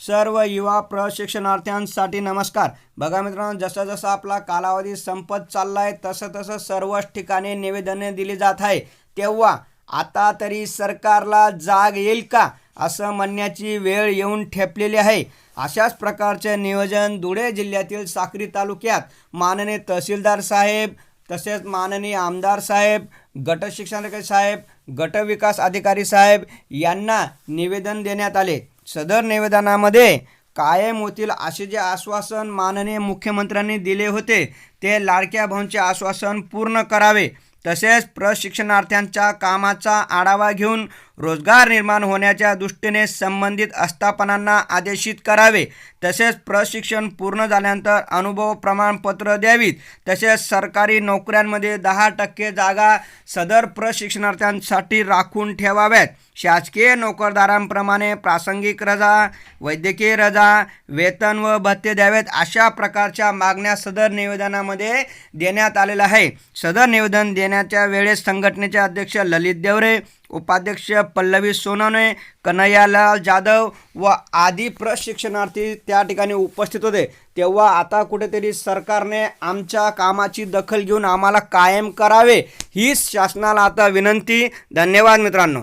सर्व युवा प्रशिक्षणार्थ्यांसाठी नमस्कार. बघा मित्रांनो जसं जसं आपला कालावधी संपत चालला आहे तसं तसं सर्वच ठिकाणी निवेदने दिली जात आहे. तेव्हा आता तरी सरकारला जाग येईल का असं म्हणण्याची वेळ येऊन ठेपलेली आहे. अशाच प्रकारचे नियोजन धुळे जिल्ह्यातील साक्री तालुक्यात माननीय तहसीलदार साहेब तसेच माननीय आमदार साहेब गट शिक्षणाधिकारी साहेब गट विकास अधिकारी साहेब यांना निवेदन देण्यात आले. सदर निवेदनामध्ये कायम होतील असे जे आश्वासन माननीय मुख्यमंत्र्यांनी दिले होते ते लाडक्या भाऊंचे आश्वासन पूर्ण करावे. तसेच प्रशिक्षणार्थ्यांच्या कामाचा आढावा घेऊन रोजगार निर्माण होण्याच्या दृष्टीने संबंधित आस्थापनांना आदेशित करावे. तसेच प्रशिक्षण पूर्ण झाल्यानंतर अनुभव प्रमाणपत्र द्यावीत. तसेच सरकारी नोकऱ्यांमध्ये दहा टक्के जागा सदर प्रशिक्षणार्थ्यांसाठी राखून ठेवाव्यात. शासकीय नोकरदारांप्रमाणे प्रासंगिक रजा वैद्यकीय रजा वेतन व भत्ते द्यावेत अशा प्रकारच्या मागण्या सदर निवेदनामध्ये देण्यात आलेल्या आहे. सदर निवेदन देण्याच्या वेळेस संघटनेचे अध्यक्ष ललित देवरे उपाध्यक्ष पल्लवी सोनवणे कन्हैयालाल जाधव व आदी प्रशिक्षणार्थी त्या ठिकाणी उपस्थित होते. तेव्हा आता कुठेतरी सरकारने आमच्या कामाची दखल घेऊन आम्हाला कायम करावे हीच शासनाला आता विनंती. धन्यवाद मित्रांनो.